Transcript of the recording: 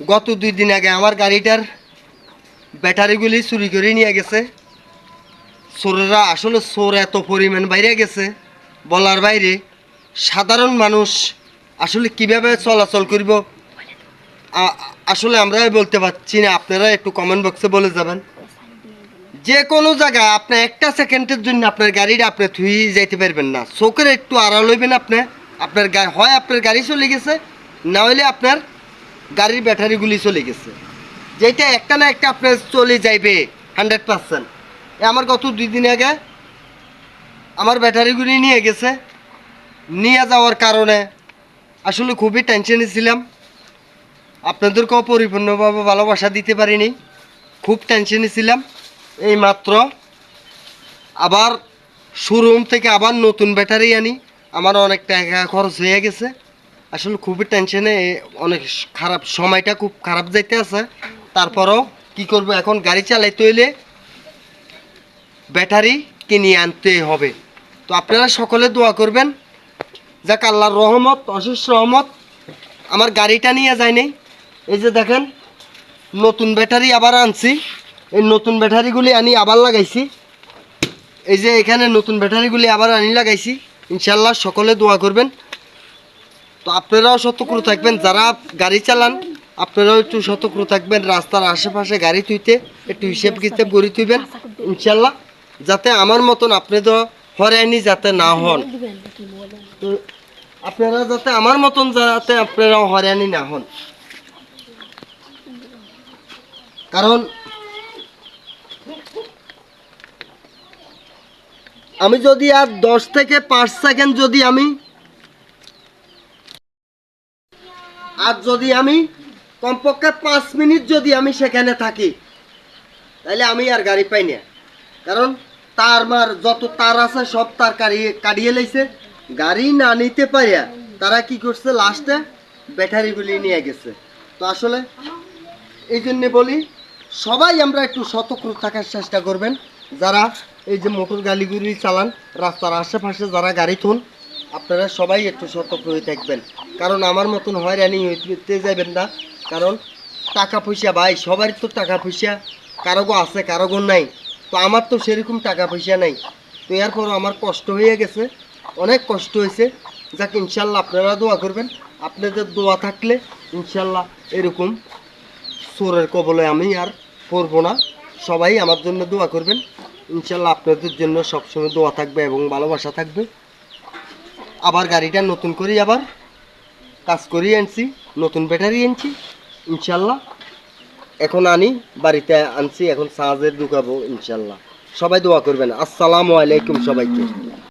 গত দুই দিন আগে আমার গাড়িটার ব্যাটারিগুলি চুরি করে নিয়ে গেছে। চোরেরা আসলে চোর এত পরিমাণ বাইরে গেছে। বলার বাইরে, সাধারণ মানুষ আসলে কীভাবে চলাচল করব? আসলে আমরা বলতে পারছি না, আপনারা একটু কমেন্ট বক্সে বলে যাবেন। যে কোনো জায়গায় আপনি একটা সেকেন্ডের জন্য আপনার গাড়িটা আপনি থুই যাইতে পারবেন না। চোখের একটু আড়াল হইবেন আপনি। আপনার হয় আপনার গাড়ি চলে গেছে, না হলে আপনার গাড়ির ব্যাটারিগুলি চলে গেছে। যেটা একটা না একটা আপনার চলে যাইবে হান্ড্রেড পার্সেন্ট আমার গত দুই দিন আগে আমার ব্যাটারিগুলি নিয়ে গেছে। নিয়ে যাওয়ার কারণে আসলে খুবই টেনশনে ছিলাম। আপনাদেরকেও পরিপূর্ণভাবে ভালোবাসা দিতে পারিনি। খুব টেনশনে ছিলাম। এই মাত্র আবার শোরুম থেকে আবার নতুন ব্যাটারি আনি। আমার অনেক টাকা খরচ হয়ে গেছে। আসলে খুবই টেনশনে অনেক খারাপ, সময়টা খুব খারাপ যাইতে আছে। তারপরও কি করব এখন? গাড়ি চালাইতে হইলে ব্যাটারি কিনে আনতে হবে? তো আপনারা সকলে দোয়া করবেন। যাক, আল্লাহর রহমত, অশেষ রহমত। আমার গাড়িটা নিয়ে যায়নি এই যে দেখেন, নতুন ব্যাটারি আবার আনছি। এই নতুন ব্যাটারিগুলি আনি আবার লাগাইছি। এই যে এখানে নতুন ব্যাটারিগুলি আবার আনি লাগাইছি। ইনশাল্লাহ সকলে দোয়া করবেন। তো আপনারাও সতর্ক থাকবেন, যারা গাড়ি চালান, আপনারাও একটু সতর্ক থাকবেন, রাস্তার আশেপাশে গাড়ি তুইতে একটু হিসেব কিতাব গড়ি তুইবেন ইনশাল্লাহ, যাতে আমার মতন আপনি তো হরাইনি যাতে না হন। আপনারা যাতে আমার মতন যাতে আপনারাও হরানি না হন। কারণ, আমি যদি আর দশ থেকে পাঁচ সেকেন্ড যদি আমি আর যদি আমি কমপক্ষে পাঁচ মিনিট যদি আমি সেখানে থাকি, তাহলে আমি আর গাড়ি পাই না। কারণ তার মার যত তার আছে, সব তার কাড়িয়ে কাটিয়ে লাইছে। গাড়ি না নিতে পারিয়া তারা কি করছে? লাস্টে ব্যাটারিগুলি নিয়ে গেছে। তো আসলে এই জন্য বলি, সবাই আমরা একটু সতর্ক থাকার চেষ্টা করবেন। যারা এই যে মোটর গাড়িগুলি চালান, রাস্তার আশেপাশে যারা গাড়ি তুন আপনারা সবাই একটু সতর্ক হয়ে থাকবেন। কারণ আমার মতন হয়রানি হইতে যাবেন না। কারণ টাকা পয়সা ভাই, সবারই তো টাকা পয়সা। কারোগো আছে, কারোগো নাই। তো আমার তো সেরকম টাকা পয়সা নাই। তো এরপর আমার কষ্ট হয়ে গেছে। অনেক কষ্ট হয়েছে। যাক, ইনশাল্লাহ আপনারা দোয়া করবেন। আপনাদের দোয়া থাকলে ইনশাল্লাহ এরকম চোরের কবলে আমি আর পড়ব না। সবাই আমার জন্য দোয়া করবেন। ইনশাল্লাহ আপনাদের জন্য সবসময় দোয়া থাকবে এবং ভালোবাসা থাকবে। আবার গাড়িটা নতুন করে, আবার কাজ করি আনছি, নতুন ব্যাটারি আনছি, ইনশাল্লাহ। এখন আনি, বাড়িতে আনছি, এখন সাহায্যের ঢুকাবো, ইনশাল্লাহ। সবাই দোয়া করবেন। আসসালামু আলাইকুম সবাইকে।